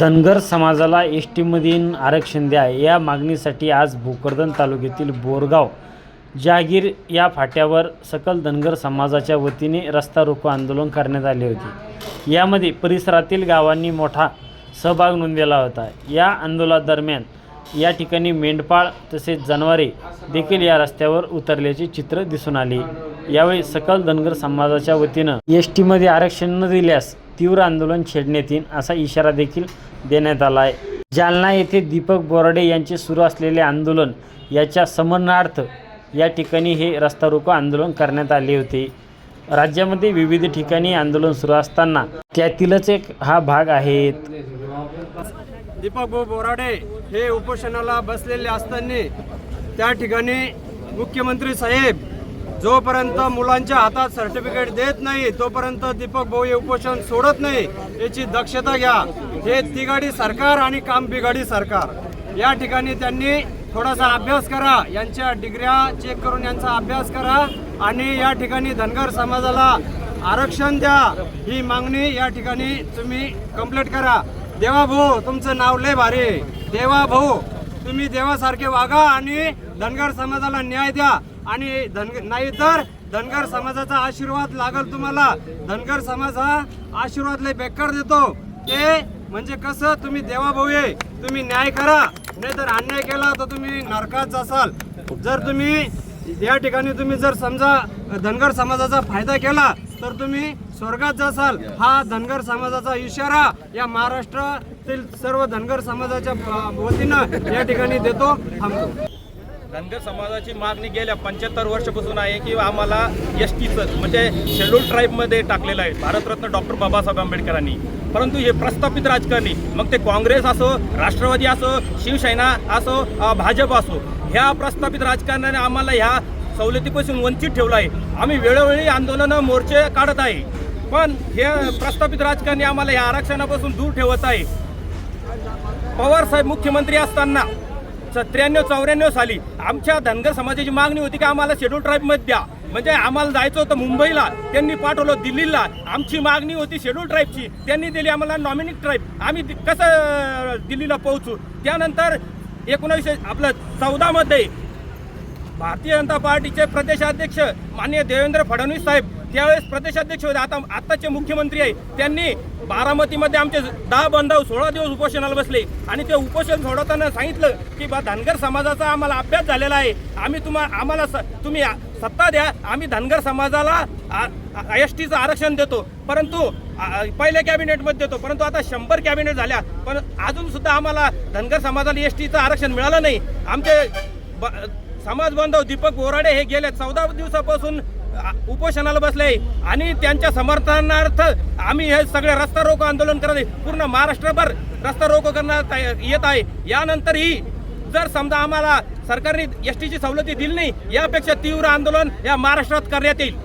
धनगर समाजाला एस टीमधील आरक्षण द्या. या मागणीसाठी आज भोकरदन तालुक्यातील बोरगाव जहागीर या फाट्यावर सकल धनगर समाजाच्या वतीने रस्ता रोको आंदोलन करण्यात आले होते. यामध्ये परिसरातील गावांनी मोठा सहभाग नोंदवला होता. या आंदोलनादरम्यान या ठिकाणी मेंढपाळ तसेच जनावरे देखील या रस्त्यावर उतरल्याचे चित्र दिसून आले. यावेळी सकल धनगर समाजाच्या वतीनं एस टीमध्ये आरक्षण न दिल्यास तीव्र आंदोलन छेडण्यात येईल असा इशारा देखील देण्यात आला आहे. जालना येथे दीपक बोराडे यांचे सुरू असलेले आंदोलन याच्या समरणार्थ या ठिकाणी हे रस्ता रोको आंदोलन करण्यात आले होते. राज्यामध्ये विविध ठिकाणी आंदोलन सुरू असताना त्यातीलच एक हा भाग आहेत. दीपक भाऊ बोराडे हे उपोषणाला बसलेले असताना त्या ठिकाणी मुख्यमंत्री साहेब जोपर्यंत मुलांच्या हातात सर्टिफिकेट देत नाही तोपर्यंत दीपक भाऊ हे उपोषण सोडत नाही याची दक्षता घ्या. हे तिगाडी सरकार आणि काम बिगाडी सरकार. या ठिकाणी त्यांनी थोडासा अभ्यास करा यांच्या डिग्र्या चेक करून यांचा अभ्यास करा आणि या ठिकाणी धनगर समाजाला आरक्षण द्या. ही मागणी या ठिकाणी तुम्ही कंप्लीट करा. देवा भाऊ तुमचं नाव लय भारी देवा भाऊ तुम्ही देवासारखे वागा आणि धनगर समाजाला न्याय द्या. आणि धन नाही तर धनगर समाजाचा आशीर्वाद लागल तुम्हाला. धनगर समाज हा आशीर्वाद लय बेकार देतो. ते म्हणजे कसं? तुम्ही देवाभाऊ आहे. तुम्ही न्याय करा. नाहीतर अन्याय केला तर तुम्ही नरकात जासाल. जर तुम्ही या ठिकाणी तुम्ही जर समजा धनगर समाजाचा फायदा केला तर तुम्ही स्वर्गात जासाल. हा धनगर समाजाचा इशारा या महाराष्ट्रातील सर्व धनगर समाजाच्या वतीनं या ठिकाणी देतो थांबतो. धनगर समाजाची मागणी गेल्या पंच्याहत्तर वर्षापासून आहे की आम्हाला एस टीचं म्हणजे शेड्यूल ट्राईबमध्ये टाकलेलं आहे. भारतरत्न डॉक्टर बाबासाहेब आंबेडकरांनी. परंतु हे प्रस्थापित राजकारणी मग ते काँग्रेस असो राष्ट्रवादी असो शिवसेना असो भाजप असो ह्या प्रस्थापित राजकारणाने आम्हाला ह्या सवलतीपासून वंचित ठेवलं आहे. आम्ही वेळोवेळी आंदोलनं मोर्चे काढत आहे. पण हे प्रस्थापित राजकारणी आम्हाला ह्या आरक्षणापासून दूर ठेवत आहे. पवार साहेब मुख्यमंत्री असताना त्र्याण्णव चौऱ्याण्णव साली आमच्या धनगर समाजाची मागणी होती की आम्हाला शेड्यूल ट्राईबमध्ये द्या. म्हणजे आम्हाला जायचं होतं मुंबईला त्यांनी पाठवलं दिल्लीला. आमची मागणी होती शेड्यूल ट्राईबची त्यांनी दिली आम्हाला नॉमिनिक ट्राईब आम्ही कसं दिल्लीला पोहोचू? त्यानंतर एकोणीसशे आपलं चौदामध्ये भारतीय जनता पार्टीचे प्रदेशाध्यक्ष माननीय देवेंद्र फडणवीस साहेब त्यावेळेस प्रदेशाध्यक्ष होते. आता आत्ताचे मुख्यमंत्री आहे. त्यांनी बारामतीमध्ये आमचे दहा बंधव सोळा दिवस उपोषणाला बसले. आणि ते उपोषण सोडवताना सांगितलं की बा धनगर समाजाचा आम्हाला अभ्यास झालेला आहे. आम्ही तुम्हा आम्हाला स- तुम्ही सत्ता द्या. आम्ही धनगर समाजाला एस टीचं आरक्षण देतो. परंतु पहिल्या कॅबिनेटमध्ये देतो. परंतु आता शंभर कॅबिनेट झाल्या. पण अजून सुद्धा आम्हाला धनगर समाजाला एस टीचं आरक्षण मिळालं नाही. आमचे ब- समाज बांधव दीपक बोराडे हे गेल्या चौदा दिवसापासून उपोषणाला बसले. आणि त्यांच्या समर्थनार्थ आम्ही हे सगळे रस्ता रोको आंदोलन करत आहे. पूर्ण महाराष्ट्रभर रस्ता रोको करण्यात येत आहे. यानंतरही जर समजा आम्हाला सरकारने एस टीची सवलती दिली नाही यापेक्षा तीव्र आंदोलन या महाराष्ट्रात करण्यात येईल.